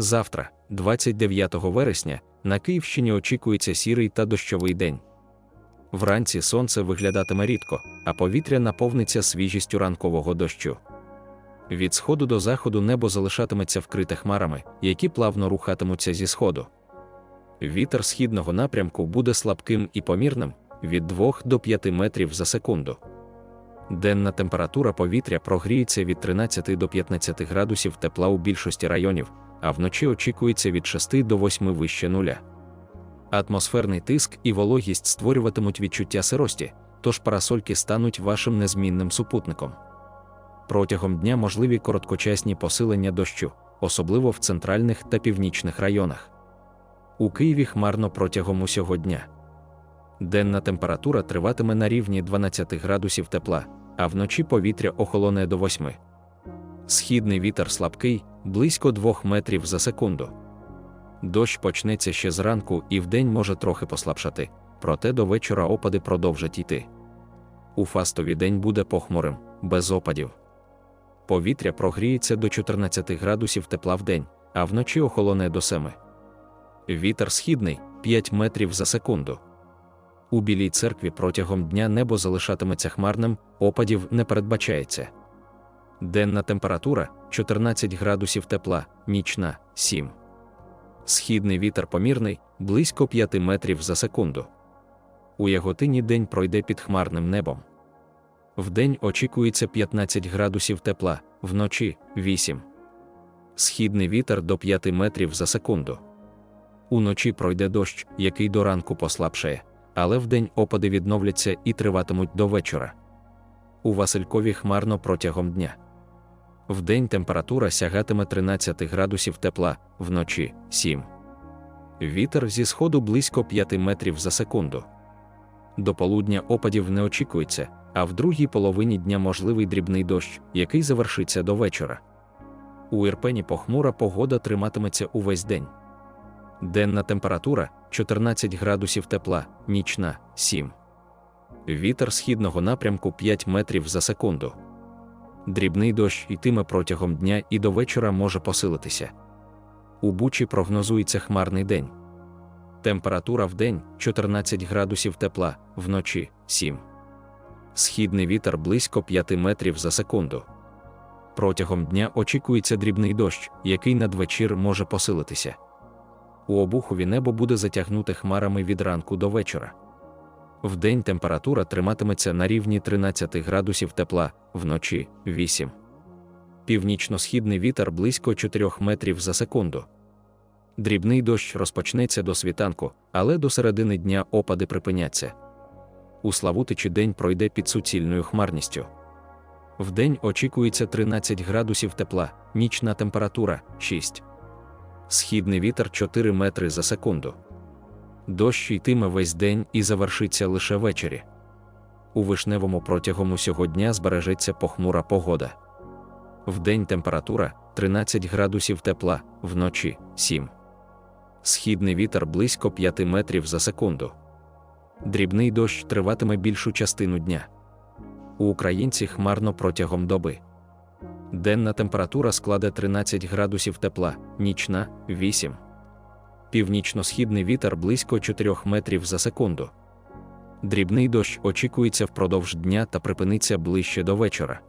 Завтра, 29 вересня, на Київщині очікується сірий та дощовий день. Вранці сонце виглядатиме рідко, а повітря наповниться свіжістю ранкового дощу. Від сходу до заходу небо залишатиметься вкрите хмарами, які плавно рухатимуться зі сходу. Вітер східного напрямку буде слабким і помірним від 2 до 5 метрів за секунду. Денна температура повітря прогріється від 13 до 15 градусів тепла у більшості районів, а вночі очікується від 6 до 8 вище нуля. Атмосферний тиск і вологість створюватимуть відчуття сирості, тож парасольки стануть вашим незмінним супутником. Протягом дня можливі короткочасні посилення дощу, особливо в центральних та північних районах. У Києві хмарно протягом усього дня. Денна температура триватиме на рівні 12 градусів тепла, а вночі повітря охолоне до 8. Східний вітер слабкий, близько 2 метрів за секунду. Дощ почнеться ще зранку і вдень може трохи послабшати, проте до вечора опади продовжать йти. У фастові день буде похмурим, без опадів. Повітря прогріється до 14 градусів тепла в день, а вночі охолоне до 7. Вітер східний 5 метрів за секунду. У Білій церкві протягом дня небо залишатиметься хмарним, опадів не передбачається. Денна температура 14 градусів тепла, нічна 7. Східний вітер помірний близько 5 метрів за секунду. У Яготині день пройде під хмарним небом. Вдень очікується 15 градусів тепла, вночі 8. Східний вітер до 5 метрів за секунду. Уночі пройде дощ, який до ранку послабшає, але вдень опади відновляться і триватимуть до вечора. У Василькові хмарно протягом дня. Вдень температура сягатиме 13 градусів тепла, вночі 7. Вітер зі сходу близько 5 метрів за секунду. До полудня опадів не очікується, а в другій половині дня можливий дрібний дощ, який завершиться до вечора. У Ірпені похмура погода триматиметься увесь день. Денна температура 14 градусів тепла, нічна 7. Вітер східного напрямку 5 метрів за секунду. Дрібний дощ йтиме протягом дня і до вечора може посилитися. У Бучі прогнозується хмарний день. Температура в день 14 градусів тепла, вночі 7. Східний вітер близько 5 метрів за секунду. Протягом дня очікується дрібний дощ, який надвечір може посилитися. У обухові небо буде затягнуте хмарами від ранку до вечора. Вдень температура триматиметься на рівні 13 градусів тепла, вночі 8. Північно-східний вітер близько 4 метрів за секунду. Дрібний дощ розпочнеться до світанку, але до середини дня опади припиняться. У Славутичі день пройде під суцільною хмарністю. Вдень очікується 13 градусів тепла, нічна температура 6. Східний вітер 4 метри за секунду. Дощ йтиме весь день і завершиться лише ввечері. У вишневому протягом усього дня збережеться похмура погода. Вдень температура 13 градусів тепла, вночі 7. Східний вітер близько 5 метрів за секунду. Дрібний дощ триватиме більшу частину дня. У українці хмарно протягом доби. Денна температура складе 13 градусів тепла, нічна 8. Північно-східний вітер близько 4 метрів за секунду. Дрібний дощ очікується впродовж дня та припиниться ближче до вечора.